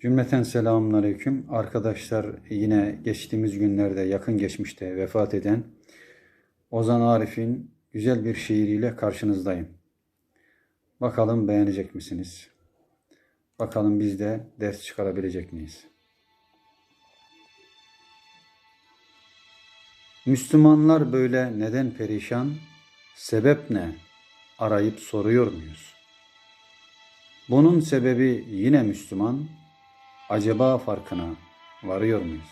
Cümleten selamünaleyküm. Arkadaşlar yine geçtiğimiz günlerde yakın geçmişte vefat eden Ozan Arif'in güzel bir şiiriyle karşınızdayım. Bakalım beğenecek misiniz? Bakalım biz de ders çıkarabilecek miyiz? Müslümanlar böyle neden perişan? Sebep ne? Arayıp soruyor muyuz? Bunun sebebi yine Müslüman. Acaba farkına varıyor muyuz?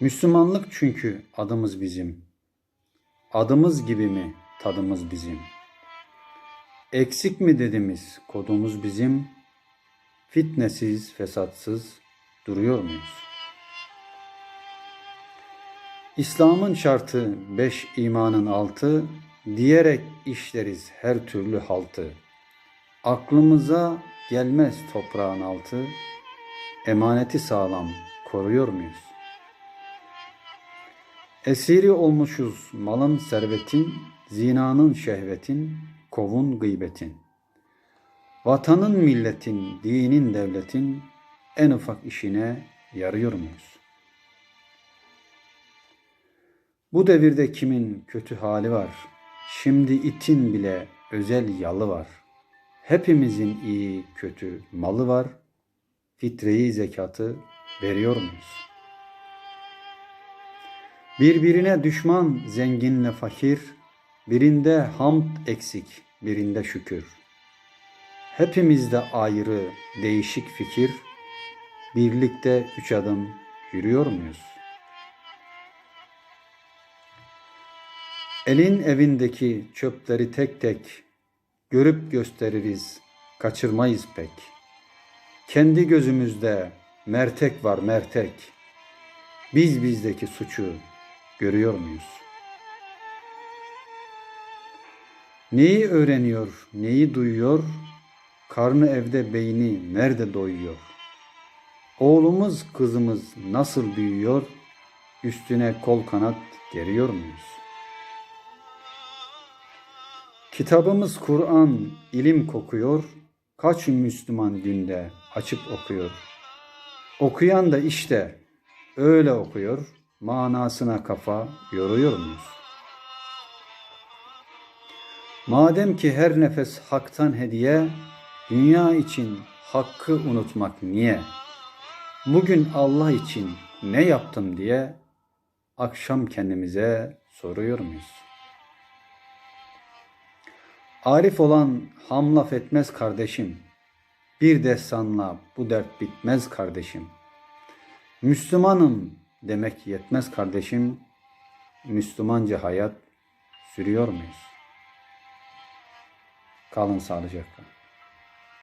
Müslümanlık çünkü adımız bizim. Adımız gibi mi tadımız bizim? Eksik mi dedimiz kodumuz bizim? Fitnesiz, fesatsız duruyor muyuz? İslam'ın şartı beş imanın altı diyerek işleriz her türlü haltı. Aklımıza gelmez toprağın altı, emaneti sağlam koruyor muyuz? Esiri olmuşuz malın servetin, zinanın şehvetin, kovun gıybetin. Vatanın milletin, dinin devletin en ufak işine yarıyor muyuz? Bu devirde kimin kötü hali var? Şimdi itin bile özel yalı var. Hepimizin iyi kötü malı var. Fitreyi zekatı veriyor muyuz? Birbirine düşman zenginle fakir, birinde hamd eksik, birinde şükür. Hepimizde ayrı, değişik fikir, birlikte üç adım yürüyor muyuz? Elin evindeki çöpleri tek tek görüp gösteririz, kaçırmayız pek. Kendi gözümüzde mertek var mertek. Biz bizdeki suçu görüyor muyuz? Neyi öğreniyor, neyi duyuyor? Karnı evde beyni nerede doyuyor? Oğlumuz, kızımız nasıl büyüyor? Üstüne kol kanat geriyor muyuz? Kitabımız Kur'an ilim kokuyor. Kaç Müslüman günde açıp okuyor. Okuyan da işte öyle okuyor. Manasına kafa yoruyor muyuz? Madem ki her nefes haktan hediye, dünya için hakkı unutmak niye? Bugün Allah için ne yaptım diye akşam kendimize soruyor muyuz? Arif olan ham laf etmez kardeşim. Bir destanla bu dert bitmez kardeşim. Müslümanım demek yetmez kardeşim. Müslümanca hayat sürüyor muyuz? Kalın sağlıcakla.